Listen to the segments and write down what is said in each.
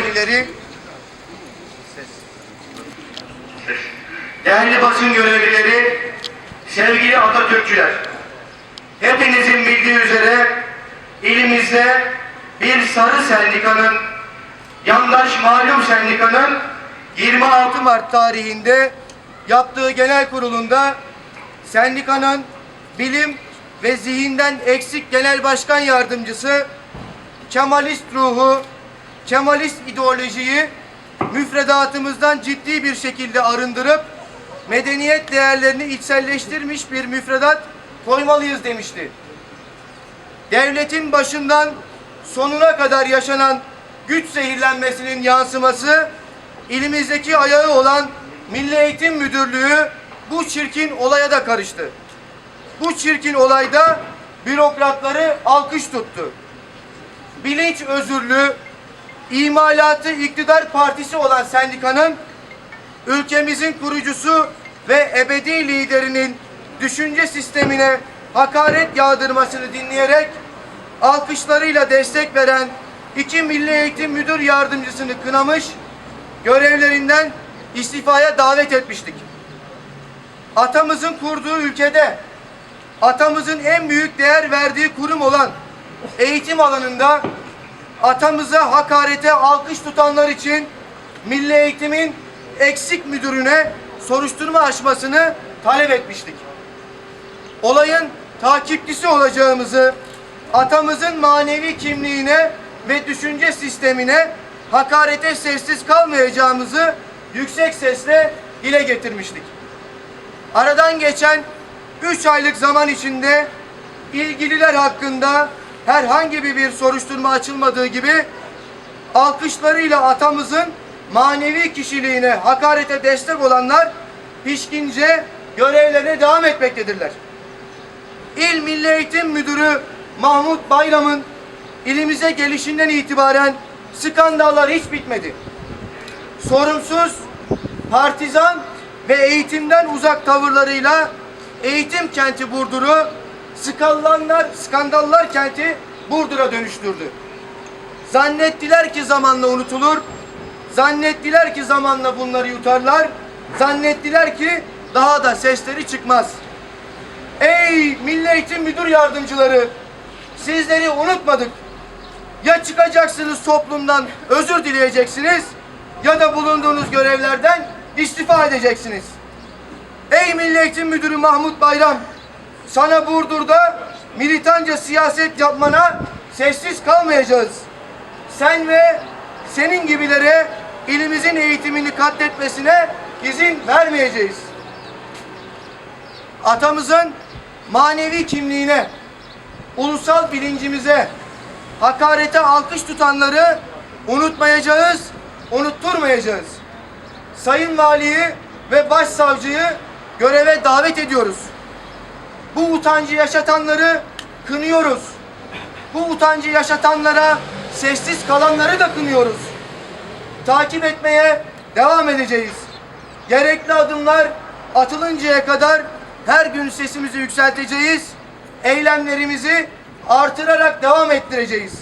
görevlileri, değerli basın görevlileri, sevgili Atatürkçüler, hepinizin bildiği üzere ilimizde bir sarı sendikanın, yandaş malum sendikanın 26 Mart tarihinde yaptığı genel kurulunda sendikanın bilim ve zihinden eksik genel başkan yardımcısı Kemalist ruhu, Kemalist ideolojiyi müfredatımızdan ciddi bir şekilde arındırıp medeniyet değerlerini içselleştirmiş bir müfredat koymalıyız demişti. Devletin başından sonuna kadar yaşanan güç zehirlenmesinin yansıması ilimizdeki ayağı olan Milli Eğitim Müdürlüğü bu çirkin olaya da karıştı. Bu çirkin olayda bürokratları alkış tuttu. Bilinç özürlü, imalatı iktidar partisi olan sendikanın ülkemizin kurucusu ve ebedi liderinin düşünce sistemine hakaret yağdırmasını dinleyerek alkışlarıyla destek veren iki Milli Eğitim Müdür Yardımcısını kınamış, görevlerinden istifaya davet etmiştik. Atamızın kurduğu ülkede atamızın en büyük değer verdiği kurum olan eğitim alanında atamıza hakarete alkış tutanlar için Milli Eğitim'in eksik müdürüne soruşturma açmasını talep etmiştik. Olayın takipçisi olacağımızı, atamızın manevi kimliğine ve düşünce sistemine hakarete sessiz kalmayacağımızı yüksek sesle dile getirmiştik. Aradan geçen 3 aylık zaman içinde ilgililer hakkında herhangi bir, bir soruşturma açılmadığı gibi alkışlarıyla atamızın manevi kişiliğine hakarete destek olanlar pişkince görevlerine devam etmektedirler. İl Milli Eğitim Müdürü Mahmut Bayram'ın ilimize gelişinden itibaren skandallar hiç bitmedi. Sorumsuz, partizan ve eğitimden uzak tavırlarıyla eğitim kenti Burdur'u skandallar, skandallar kenti Burdur'a dönüştürdü. Zannettiler ki zamanla unutulur, zannettiler ki zamanla bunları yutarlar, zannettiler ki daha da sesleri çıkmaz. Ey Milli Eğitim Müdür Yardımcıları, sizleri unutmadık. Ya çıkacaksınız toplumdan özür dileyeceksiniz ya da bulunduğunuz görevlerden istifa edeceksiniz. Ey Milli Eğitim Müdürü Mahmut Bayram, sana Burdur'da militanca siyaset yapmana sessiz kalmayacağız. Sen ve senin gibilere ilimizin eğitimini katletmesine izin vermeyeceğiz. Atamızın manevi kimliğine, ulusal bilincimize, hakarete alkış tutanları unutmayacağız, unutturmayacağız. Sayın Valiyi ve Başsavcıyı göreve davet ediyoruz. Bu utancı yaşatanları kınıyoruz. Bu utancı yaşatanlara sessiz kalanları da kınıyoruz. Takip etmeye devam edeceğiz. Gerekli adımlar atılıncaya kadar her gün sesimizi yükselteceğiz. Eylemlerimizi artırarak devam ettireceğiz.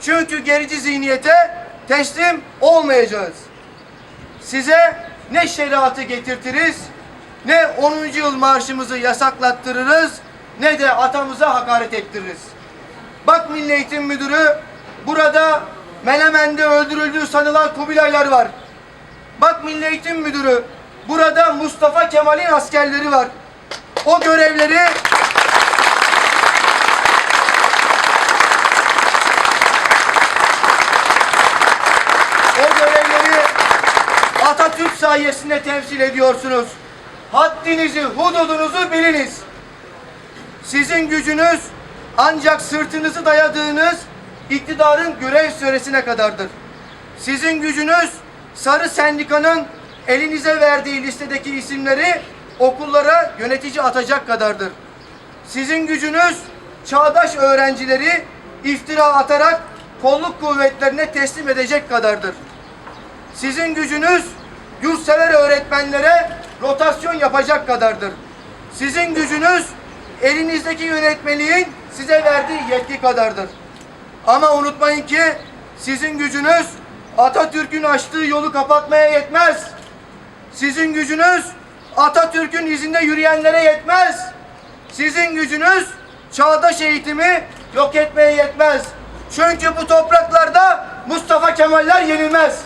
Çünkü gerici zihniyete teslim olmayacağız. Size ne şeriatı getirtiriz, ne 10. yıl marşımızı yasaklattırırız, ne de atamıza hakaret ettiririz. Bak Milli Eğitim Müdürü, burada Menemen'de öldürüldüğü sanılan Kubilaylar var. Bak Milli Eğitim Müdürü, burada Mustafa Kemal'in askerleri var. O görevleri o görevleri Atatürk sayesinde temsil ediyorsunuz. Haddinizi, hududunuzu biliniz. Sizin gücünüz ancak sırtınızı dayadığınız iktidarın görev süresine kadardır. Sizin gücünüz Sarı Sendika'nın elinize verdiği listedeki isimleri okullara yönetici atacak kadardır. Sizin gücünüz çağdaş öğrencileri iftira atarak kolluk kuvvetlerine teslim edecek kadardır. Sizin gücünüz yurtsever öğretmenlere rotasyon yapacak kadardır. Sizin gücünüz elinizdeki yönetmeliğin size verdiği yetki kadardır. Ama unutmayın ki sizin gücünüz Atatürk'ün açtığı yolu kapatmaya yetmez. Sizin gücünüz Atatürk'ün izinde yürüyenlere yetmez. Sizin gücünüz çağdaş eğitimi yok etmeye yetmez. Çünkü bu topraklarda Mustafa Kemaller yenilmez.